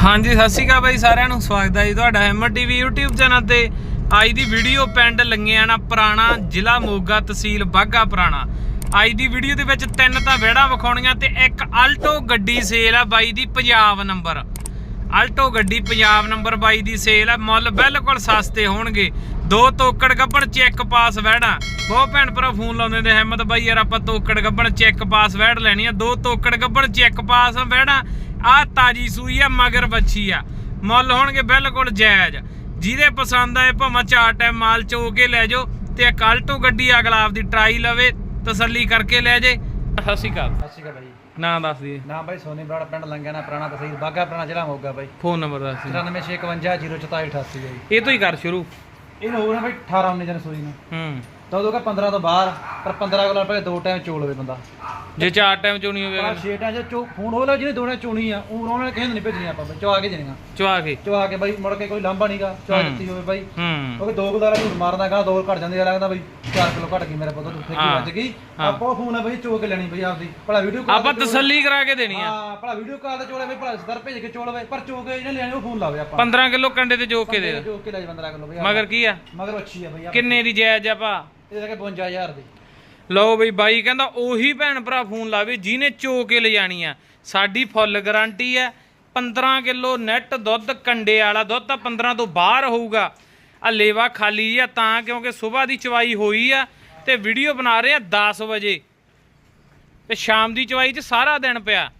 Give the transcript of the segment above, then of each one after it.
ਹਾਂਜੀ, ਸਤਿ ਸ਼੍ਰੀ ਅਕਾਲ ਬਾਈ ਸਾਰਿਆਂ ਨੂੰ। ਸਵਾਗਤ ਹੈ ਜੀ ਤੁਹਾਡਾ ਹੈਮਰ ਟੀਵੀ YouTube ਚੈਨਲ ਤੇ। ਅੱਜ ਦੀ ਵੀਡੀਓ ਪਿੰਡ ਲੰਗਿਆਣਾ, ਪੁਰਾਣਾ ਜ਼ਿਲ੍ਹਾ ਮੋਗਾ ਤਹਿਸੀਲ ਬਾਗਾ ਪੁਰਾਣਾ। ਅੱਜ ਦੀ ਵੀਡੀਓ ਦੇ ਵਿੱਚ ਤਿੰਨ ਤਾਂ ਵਿਹੜਾ ਵਿਖਾਉਣੀਆਂ ਤੇ ਇੱਕ ਆਲਟੋ ਗੱਡੀ ਸੇਲ ਆ ਬਾਈ ਦੀ, ਪੰਜਾਬ ਨੰਬਰ। ਆਲਟੋ ਗੱਡੀ, ਪੰਜਾਬ ਨੰਬਰ ਬਾਈ ਦੀ ਸੇਲ ਆ। ਮੁੱਲ ਬਿਲਕੁਲ ਸਸਤੇ ਹੋਣਗੇ। ਦੋ ਤੋਕੜ ਗੱਬਣ, ਚੈੱਕ ਪਾਸ ਵਹਿੜਾ। ਬਹੁਤ ਭੈਣ ਭਰਾ ਫੋਨ ਲਾਉਂਦੇ ਨੇ ਹਿੰਮਤ ਬਾਈ ਯਾਰ, ਆਪਾਂ ਤੋਕੜ ਗੱਬਣ, ਚੈੱਕ ਪਾਸ ਵਹਿੜ ਲੈਣੀ ਆ। ਦੋ ਤੋਕੜ ਗੱਬਣ, ਚੈੱਕ ਪਾਸ ਵਹਿੜਾ। ਆ ਤਾਜੀ ਸੂਈ ਆ ਮਗਰ ਬੱਚੀ ਆ। ਮੁੱਲ ਹੋਣਗੇ ਬਿਲਕੁਲ ਜਾਇਜ਼। ਜਿਹਦੇ ਪਸੰਦ ਆਏ ਭਾਵੇਂ ਚਾਰ ਟਾਈਮ ਮਾਲ ਚੋ ਕੇ ਲੈ ਜਾਓ ਤੇ ਇੱਕ ਆਲਟੋ ਗੱਡੀ ਅਗਲਾ ਆਪਦੀ ਟਰਾਈ ਲਵੇ ਤਸੱਲੀ ਕਰਕੇ ਲੈ ਜੇ। ਸਤਿ ਸ਼੍ਰੀ ਅਕਾਲ। ਸਤਿ ਸ਼੍ਰੀ ਅਕਾਲ ਬਾਈ। ਨਾਂ ਦੱਸ ਦਈਏ ਨਾਮ ਬਾਈ ਸੋਨੀ ਬਰਾੜ ਪਿੰਡ ਲੰਗਿਆਣਾ ਪੁਰਾਣਾ ਤਹਿਸੀਲ ਬਾਗਾ ਪੁਰਾਣਾ ਜ਼ਿਲ੍ਹਾ ਮੋਗਾ ਬਾਈ। ਫੋਨ ਨੰਬਰ ਦੱਸ ਦਿਓ। 9651044488 ਬਾਈ ਇਹ ਤੋਂ ਹੀ ਕਰ ਸ਼ੁਰੂ। ਇਹ ਹੋ ਗਿਆ ਬਾਈ 18 19 ਦਿਨ ਸੂਈ ਨੂੰ। ਹੂੰ। ਤਾਂ ਉਦੋਂ ਕਾ 15 ਤੋਂ ਬਾਹਰ ਪਰ 15 ਕੋਲ ਪਹਿਲੇ ਦੋ ਟਾਈਮ ਚੋਲ ਹੋਵੇ ਬੰਦਾ। ਜੇ ਚਾਰ ਟਾਈਮ ਚੋਣੀ ਹੋਵੇ ਪਰ 6 ਟਾਈਮ ਚੋ ਫੋਨ ਹੋ ਲਿਆ ਜਿਹਨੇ ਦੋ ਟਾਈਮ ਚੋਣੀ ਆ ਉਹ ਉਹਨਾਂ ਨੇ ਕਿਸੇ ਨੂੰ ਨਹੀਂ ਭੇਜਣੀ ਆਪਾਂ ਚਵਾ ਕੇ ਦੇਣੀਆਂ। ਚਵਾ ਕੇ। ਚਵਾ ਕੇ ਬਾਈ ਮੁੜ ਕੇ ਕੋਈ ਲਾਂਭਾ ਨਹੀਂਗਾ ਚਵਾ। ਦਿੱਤੀ ਹੋਵੇ ਬਾਈ। ਹੂੰ। ਕਿਉਂਕਿ ਦੋ ਗੁਜ਼ਾਰਾ ਝੂਠ ਮਾਰਦਾ ਗਾ ਦੋ ਘਟ ਜਾਂਦੇ ਆ ਲੱਗਦਾ ਬਾਈ 4 ਕਿਲੋ ਘਟ ਗਈ ਮੇਰੇ ਪੁੱਤ ਉੱਥੇ ਕੀ। ਵੱਜ ਗਈ। ਆਪਾਂ ਫੋਨ ਆ ਬਾਈ ਚੋ ਕੇ ਲੈਣੀ ਬਾਈ ਆਪਦੀ। ਭਲਾ ਵੀਡੀਓ ਕਾਲ ਆਪਾਂ ਤਸੱਲੀ ਕਰਾ ਕੇ ਦੇਣੀ ਆ। ਹਾਂ ਭਲਾ ਵੀਡੀਓ ਕਾਲ ਤੇ ਚੋਲੇ ਬਈ ਭਲਾ ਸਦਰ ਭੇਜ ਕੇ ਚੋਲਵੇ ਪਰ ਚੋ ਕੇ ਇਹਨੇ ਲੈਣੇ ਉਹ ਫੋਨ ਲਾਵੇ ਆਪਾਂ। 15 ਕਿਲੋ ਕੰਡੇ ਤੇ ਜੋ ਕੇ ਦੇ। ਚੋ ਕੇ ਲੈ ਜਾ 15 ਕਿਲੋ ਬਈ ਮਗਰ ਕੀ ਆ? ਮਗਰ ਅੱਛੀ ਆ ਬਈ ਕਿੰਨੇ ਦੀ ਜਾਇਜ਼ ਆ ਭਾ? ਇਹ ਕਿ 52000 ਦੀ। ਲਓ ਬਈ ਬਾਈ ਕਹਿੰਦਾ ਉਹੀ ਭੈਣ ਭਰਾ ਫੋਨ ਲਾਵੇ ਜਿਹਨੇ ਚੋ ਕੇ ਲਿਜਾਣੀ ਆ। ਸਾਡੀ ਫੁੱਲ ਗਾਰੰਟੀ ਆ। 15 ਕਿਲੋ ਨੈਟ ਦੁੱਧ ਕੰਡੇ ਵਾਲਾ ਦੁੱਧ ਤਾਂ 15 ਤੋਂ ਬਾਹਰ ਹੋਊਗਾ। ਆ ਲੇਵਾ ਖਾਲੀ ਆ ਤਾਂ ਕਿਉਂਕਿ ਸਵੇਰ ਦੀ ਚਵਾਈ ਹੋਈ ਆ ਤੇ ਵੀਡੀਓ ਬਣਾ ਰਹੇ ਆ 10 ਵਜੇ। ਤੇ ਸ਼ਾਮ ਦੀ ਚਵਾਈ 'ਚ ਸਾਰਾ ਦਿਨ ਪਿਆ।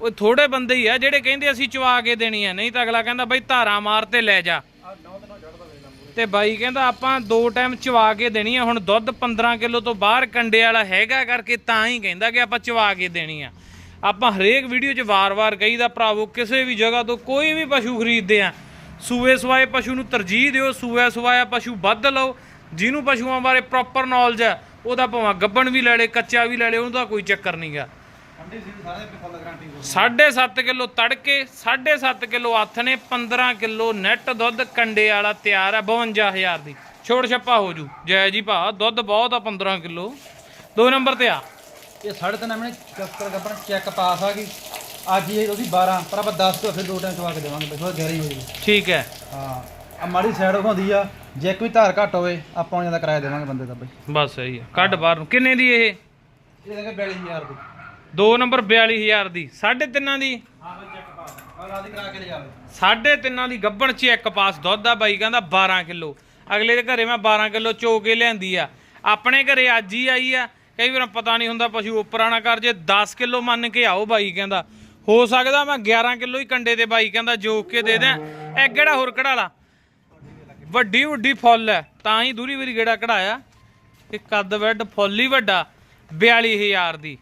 ਉਹ ਥੋੜੇ ਬੰਦੇ ਹੀ ਆ ਜਿਹੜੇ ਕਹਿੰਦੇ ਅਸੀਂ ਚਵਾ ਕੇ ਦੇਣੀ ਆ। ਨਹੀਂ ਤਾਂ ਅਗਲਾ ਕਹਿੰਦਾ ਬਈ ਧਾਰਾ ਮਾਰ ਤੇ ਲੈ ਜਾ। ਤੇ ਬਾਈ ਕਹਿੰਦਾ ਆਪਾਂ ਦੋ ਟਾਈਮ ਚਵਾ ਕੇ ਦੇਣੀ ਆ। ਹੁਣ ਦੁੱਧ 15 ਕਿਲੋ ਤੋਂ ਬਾਹਰ ਕੰਡੇ ਵਾਲਾ ਹੈਗਾ ਕਰਕੇ ਤਾਂ ਹੀ ਕਹਿੰਦਾ ਕਿ ਆਪਾਂ ਚਵਾ ਕੇ ਦੇਣੀ ਆ। ਆਪਾਂ ਹਰੇਕ ਵੀਡੀਓ 'ਚ ਵਾਰ-ਵਾਰ ਕਹੀਦਾ, ਭਰਾਵੋ, ਕਿਸੇ ਵੀ ਜਗ੍ਹਾ ਤੋਂ ਕੋਈ ਵੀ ਪਸ਼ੂ ਖਰੀਦਦੇ ਆ ਸੂਏ ਸਵਾਏ ਪਸ਼ੂ ਨੂੰ ਤਰਜੀਹ ਦਿਓ ਸੂਆ ਸਵਾਇਆ ਪਸ਼ੂ ਵੱਧ ਲਓ, ਜਿਹਨੂੰ ਪਸ਼ੂਆਂ ਬਾਰੇ ਪ੍ਰੋਪਰ ਨੌਲੇਜ ਹੈ ਉਹਦਾ ਭਾਵੇਂ ਗੱਬਣ ਵੀ ਲੈ ਲੇ, ਕੱਚਾ ਵੀ ਲੈ ਲੇ, ਉਹਦਾ ਕੋਈ ਚੱਕਰ ਨਹੀਂਗਾ ਠੰਡੀ ਸੀ ਸਾਰੇ ਤੇ ਫੁੱਲ ਗਾਰੰਟੀ 7.5 ਕਿਲੋ ਤੜਕੇ 7.5 ਕਿਲੋ ਨੇ 15 ਕਿਲੋ ਨੈਟ ਦੁੱਧ ਕੰਡੇ ਵਾਲਾ ਤਿਆਰ ਹੈ 52000 ਦੀ। ਛੋੜ ਛੱਪਾ ਹੋ ਜੂ। ਜੈ ਜੀ ਭਾ ਦੁੱਧ ਬਹੁਤ ਆ 15 ਕਿਲੋ। ਦੋ ਨੰਬਰ ਤੇ ਆ। ਇਹ ਸਾਢੇ ਤਿੰਨ ਮਹੀਨੇ ਚੱਕਰ ਗੱਪਣ ਚੈੱਕ ਪਾਸ ਆ ਗਈ। ਅੱਜ ਇਹ ਉਹਦੀ 12 ਪਰ ਆਪਾਂ 10 ਤੋਂ ਫਿਰ ਦੋ ਟਾਈਮ ਚਵਾ ਕੇ ਦੇਵਾਂਗੇ ਬਈ ਥੋੜਾ ਗਹਿਰੀ ਹੋ ਜੂਗੀ ਠੀਕ ਹੈ। ਹਾਂ ਆ ਮਾੜੀ ਸਾਈਡ ਹੁੰਦੀ ਆ ਜੇ ਕੋਈ ਧਾਰ ਘੱਟ ਹੋਵੇ ਆਪਾਂ ਉਹਨਾਂ ਦਾ ਕਿਰਾਇਆ ਦੇਵਾਂਗੇ ਬੰਦੇ ਦਾ ਬਈ। ਬਸ ਸਹੀ ਆ ਕੱਢ ਬਾਹਰ ਨੂੰ। ਕਿੰਨੇ ਦੀ ਇਹ? ਇਹ ਦੇਖੇ 42000 ਦੀ। ਦੋ ਨੰਬਰ 42000 ਦੀ ਸਾਢੇ ਤਿੰਨਾਂ ਦੀ। ਲੈ ਸਾਢੇ ਤਿੰਨਾਂ ਦੀ ਗੱਬਣ ਚ ਇੱਕ ਪਾਸ ਦੁੱਧ ਆ ਬਾਈ ਕਹਿੰਦਾ 12 ਕਿਲੋ। ਅਗਲੇ ਦੇ ਘਰੇ ਮੈਂ 12 ਕਿਲੋ ਚੋ ਕੇ ਲਿਆਂਦੀ ਆ। ਆਪਣੇ ਘਰੇ ਅੱਜ ਹੀ ਆਈ ਆ। ਕਈ ਵਾਰ ਪਤਾ ਨਹੀਂ ਹੁੰਦਾ ਪਸ਼ੂ ਉੱਪਰਾਂ ਨਾ ਕਰ ਜੇ 10 ਕਿਲੋ ਮੰਨ ਕੇ ਆਓ ਬਾਈ ਕਹਿੰਦਾ। ਹੋ ਸਕਦਾ ਮੈਂ 11 ਕਿਲੋ ਹੀ ਕੰਡੇ ਤੇ ਬਾਈ ਕਹਿੰਦਾ ਜੋਕ ਕੇ ਦੇ ਦਿਆਂ। ਇਹ ਕਿਹੜਾ ਹੋਰ ਕਢਾਲਾ ਵੱਡੀ ਵੱਡੀ ਫੁੱਲ ਹੈ ਤਾਂ ਹੀ ਦੂਰੀ ਵਾਰੀ ਗੇੜਾ ਕਢਾਇਆ। ਕਿ ਕੱਦ ਬੈੱਡ ਫੁੱਲ ਹੀ ਵੱਡਾ 42000 ਦੀ।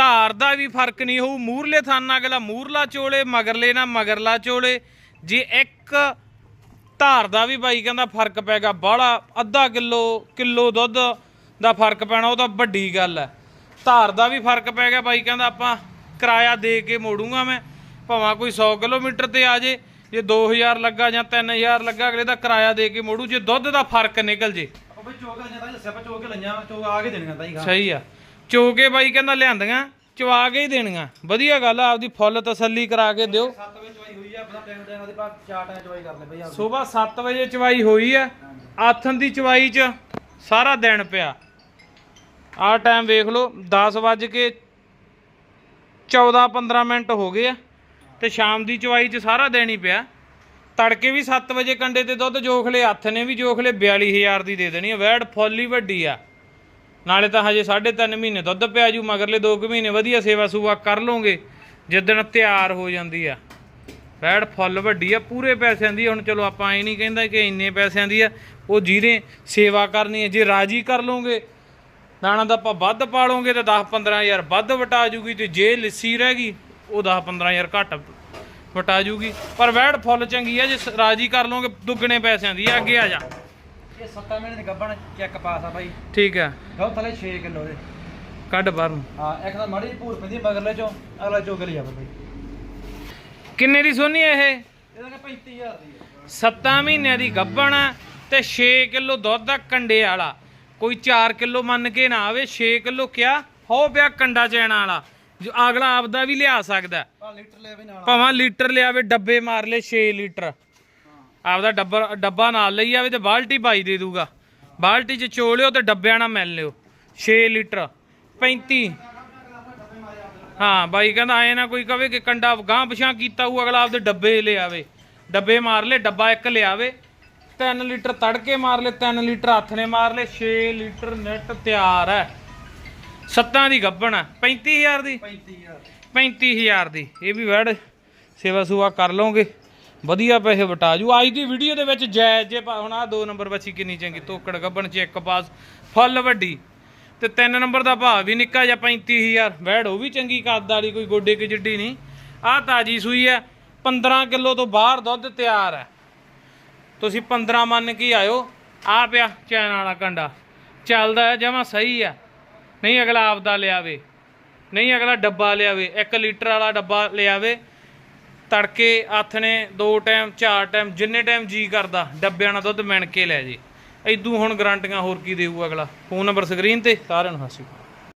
ਧਾਰ ਦਾ ਵੀ ਫ਼ਰਕ ਨਹੀਂ ਹੋਊ। ਮੂਰਲੇ ਥਾਨਾ ਅਗਲਾ ਮੂਰਲਾ ਚੋਲੇ ਮਗਰਲੇ ਨਾ ਮਗਰਲਾ ਚੋਲੇ। ਜੇ ਇੱਕ ਧਾਰ ਦਾ ਵੀ ਬਾਈ ਕਹਿੰਦਾ ਫ਼ਰਕ ਪੈਗਾ ਬਾਹਲਾ ਅੱਧਾ ਕਿਲੋ ਕਿਲੋ ਦੁੱਧ ਦਾ ਫ਼ਰਕ ਪੈਣਾ ਉਹ ਤਾਂ ਵੱਡੀ ਗੱਲ ਹੈ। ਧਾਰ ਦਾ ਵੀ ਫ਼ਰਕ ਪੈ ਗਿਆ ਬਾਈ ਕਹਿੰਦਾ ਆਪਾਂ ਕਿਰਾਇਆ ਦੇ ਕੇ ਮੋੜੂੰਗਾ ਮੈਂ। ਭਾਵੇਂ ਕੋਈ 100 ਕਿਲੋਮੀਟਰ ਤੇ ਆ ਜੇ ਜੇ 2000 ਲੱਗਾ ਜਾਂ 3000 ਲੱਗਾ ਅਗਲੇ ਦਾ ਕਿਰਾਇਆ ਦੇ ਕੇ ਮੋੜੂ ਜੇ ਦੁੱਧ ਦਾ ਫ਼ਰਕ ਨਿਕਲ ਜੇ। ਆਪਾਂ ਬਈ ਚੋ ਕੇ ਲਈਆਂ ਤਾਂ ਦੱਸਿਆ ਆਪਾਂ ਚੋ ਕੇ ਲਈਆਂ ਚੋ ਆ ਕੇ ਦੇਣੀਆਂ ਤਾਂ ਹੀ ਸਹੀ ਆ। ਚੋ ਕੇ ਬਾਈ ਕਹਿੰਦਾ ਲਿਆਂਦੀਆਂ, ਚਵਾ ਕੇ ਹੀ ਦੇਣੀਆਂ। ਵਧੀਆ ਗੱਲ ਆ, ਆਪਦੀ ਫੁੱਲ ਤਸੱਲੀ ਕਰਾ ਕੇ ਦਿਓ। 7 ਵਜੇ ਚਵਾਈ ਹੋਈ ਆ ਆਪਣਾ ਟਾਈਮ ਦੇਣ ਉਹਦੇ ਬਾਅਦ ਚਾਰ ਚਵਾਈ ਕਰ ਲੈ ਬਈ ਆਪ ਸਵੇਰ 7 ਵਜੇ ਚਵਾਈ ਹੋਈ ਆ ਆਥਨ ਦੀ ਚਵਾਈ 'ਚ ਸਾਰਾ ਦਿਨ ਪਿਆ। ਆਹ ਟਾਈਮ ਵੇਖ ਲਓ 10 ਵੱਜ ਕੇ 14 15 ਮਿੰਟ ਹੋ ਗਏ ਆ, ਤੇ ਸ਼ਾਮ ਦੀ ਚਵਾਈ 'ਚ ਸਾਰਾ ਦਿਨ ਹੀ ਪਿਆ। ਤੜਕੇ ਵੀ 7 ਵਜੇ ਕੰਡੇ ਤੇ ਦੁੱਧ ਜੋਖ ਲਏ ਹੱਥ ਨੇ ਵੀ ਜੋਖ ਲਏ 42000 ਦੀ ਦੇ ਦੇਣੀ ਆ। ਵੈੜ ਫੁੱਲ ਹੀ ਵੱਡੀ ਆ। ਨਾਲੇ ਤਾਂ ਹਜੇ 3.5 ਮਹੀਨੇ ਦੁੱਧ ਪਿਆ ਜੂ ਮਗਰਲੇ 2 ਕੁ ਮਹੀਨੇ ਵਧੀਆ ਸੇਵਾ ਸੂਵਾ ਕਰ ਲੋਗੇ ਜਿੱਦਣ ਤਿਆਰ ਹੋ ਜਾਂਦੀ ਆ। ਵੈੜ ਫੁੱਲ ਵੱਡੀ ਆ ਪੂਰੇ ਪੈਸਿਆਂ ਦੀ ਹੁਣ ਚਲੋ ਆਪਾਂ ਇਹ ਨਹੀਂ ਕਹਿੰਦਾ ਕਿ ਇੰਨੇ ਪੈਸਿਆਂ ਦੀ ਆ ਉਹ ਜਿਹਦੇ ਸੇਵਾ ਕਰਨੀ ਹੈ ਜੇ ਰਾਜੀ ਕਰ ਲੋਗੇ ਦਾਣਾ ਦਾ ਆਪਾਂ ਵੱਧ ਪਾ ਤਾਂ ਤੇ 10 15000 ਵੱਧ ਵਟਾ ਜੂਗੀ ਤੇ ਜੇ ਲਿੱਸੀ ਰਹਿ ਗਈ ਉਹ 10 15000 ਘੱਟ ਵਟਾ ਜੂਗੀ। ਪਰ ਵੈੜ ਫੁੱਲ ਚੰਗੀ ਆ ਜੇ ਰਾਜੀ ਕਰ ਲਓਗੇ ਦੁੱਗਣੇ ਪੈਸਿਆਂ ਦੀ ਆ, ਅੱਗੇ ਆ ਜਾ। ਇਹ 7 ਮਹੀਨੇ ਦੀ ਗੱਬਣ ਚੈੱਕ ਪਾਸ ਆ ਬਾਈ। ਠੀਕ ਆ। ਦੁੱਧ ਥਲੇ 6 ਕਿਲੋ ਦੇ। ਕੱਢ ਬਾਹਰ। ਨੂੰ ਹਾਂ ਇੱਕ ਤਾਂ ਮਾੜੀ ਜਿਹੀ ਭੂਰ ਪੈਂਦੀ ਆ ਮਗਰਲੇ ਚੋਂ ਅਗਲਾ ਚੋ ਕੇ ਲੈ ਜਾਵੇ ਬਾਈ। ਕਿੰਨੇ ਦੀ ਸੋਨੀ ਇਹ? ਇਹਦਾ ਕਿ 35000 ਦੀ ਆ। 7 ਮਹੀਨਿਆਂ ਦੀ ਗੱਭਣ ਆ ਤੇ 6 ਕਿਲੋ ਦੁੱਧ ਦਾ ਕੰਡੇ ਵਾਲਾ। ਕੋਈ 4 ਕਿਲੋ ਮੰਨ ਕੇ ਨਾ ਆਵੇ 6 ਕਿਲੋ ਕਿਆ? ਹੋ ਪਿਆ ਕੰਡਾ ਚੈਣਾ ਵਾਲਾ। ਜੋ ਅਗਲਾ ਆਪਦਾ ਵੀ ਲਿਆ ਸਕਦਾ। ਲੀਟਰ ਨਾਲ। ਭਾਵੇਂ ਲੀਟਰ ਲਿਆਵੇ ਡੱਬੇ ਮਾਰ ਲੈ 6 ਲੀਟਰ। ਆਪਦਾ ਡੱਬਾ ਡੱਬਾ ਨਾਲ ਲਈ ਆਵੇ ਤੇ ਬਾਲਟੀ ਪਾਈ ਦੇ ਦੂਗਾ। ਬਾਲਟੀ 'ਚ ਚੋਲਿਓ ਤੇ ਡੱਬਿਆਂ ਨਾਲ ਮਿਲ ਲਿਓ। 6 ਲੀਟਰ 35 ਹਾਂ ਬਾਈ ਕਹਿੰਦਾ ਆਏ ਨਾ ਕੋਈ ਕਵੇ ਕਿ ਕੰਡਾ ਗਾਂ ਪਛਾਂ ਕੀਤਾ ਹੋਊ ਅਗਲਾ ਆਪਦੇ ਡੱਬੇ ਲਿਆਵੇ ਡੱਬੇ ਮਾਰ ਲੈ ਡੱਬਾ ਇੱਕ ਲਿਆਵੇ 3 ਲੀਟਰ ਤੜਕੇ ਮਾਰ ਲੈ 3 ਲੀਟਰ ਹੱਥ ਨੇ ਮਾਰ ਲੈ 6 ਲੀਟਰ ਨੈਟ ਤਿਆਰ ਹੈ। ਸੱਤਾਂ ਦੀ ਗੱਬਣ ਹੈ। 35000 ਦੀ? 35000 35000 ਦੀ। ਇਹ ਵੀ ਵੜ ਸੇਵਾ ਸੁਵਾ ਕਰ ਲਓਗੇ। ਵਧੀਆ ਪੈਸੇ ਵਟਾ ਜੂ। ਅੱਜ ਦੀ ਵੀਡੀਓ ਦੇ ਵਿੱਚ ਜਾਇਜ਼ ਜੇ ਭਾ- ਹੁਣ ਆ ਦੋ ਨੰਬਰ ਬੱਚੀ ਕਿੰਨੀ ਚੰਗੀ? ਤੋਕੜ ਗੱਬਣ ਚ ਇੱਕ ਪਾਸ, ਫੁੱਲ ਵੱਡੀ। ਤੇ ਤਿੰਨ ਨੰਬਰ ਦਾ ਭਾਅ ਵੀ ਨਿੱਕਾ ਜਿਹਾ 35000 ਵੈੜ, ਉਹ ਵੀ ਚੰਗੀ ਕੱਦ ਵਾਲੀ, ਕੋਈ ਗੋਡੇ ਕੀ ਜਿੱਡੀ ਨਹੀਂ। ਆਹ ਤਾਜੀ ਸੂਈ ਹੈ। 15 ਕਿਲੋ ਤੋਂ ਬਾਹਰ ਦੁੱਧ ਤਿਆਰ ਹੈ। ਤੁਸੀਂ 15 ਮੰਨ ਕੇ ਹੀ ਆਇਓ। ਆ ਪਿਆ ਚੈਨ ਵਾਲਾ ਕੰਡਾ। ਚੱਲਦਾ ਹੈ, ਜਮਾ ਸਹੀ ਆ ਨਹੀਂ ਅਗਲਾ ਆਪਦਾ ਲਿਆਵੇ। ਨਹੀਂ ਅਗਲਾ ਡੱਬਾ ਲਿਆਵੇ। 1 ਲੀਟਰ ਵਾਲਾ ਡੱਬਾ ਲਿਆਵੇ। ਤੜਕੇ ਹੱਥ ਨੇ ਦੋ ਟਾਈਮ, ਚਾਰ ਟਾਈਮ, ਜਿੰਨੇ ਟਾਈਮ ਜੀ ਕਰਦਾ, ਡੱਬਿਆਂ ਨਾਲ ਦੁੱਧ ਮਿਣ ਕੇ ਲੈ ਜੇ। ਐਦੂ ਹੁਣ ਗਰੰਟੀਆਂ ਹੋਰ ਕੀ ਦੇਊ ਅਗਲਾ? ਫੋਨ ਨੰਬਰ ਸਕਰੀਨ ਤੇ, ਸਾਰਿਆਂ ਨੂੰ ਹਾਸੀ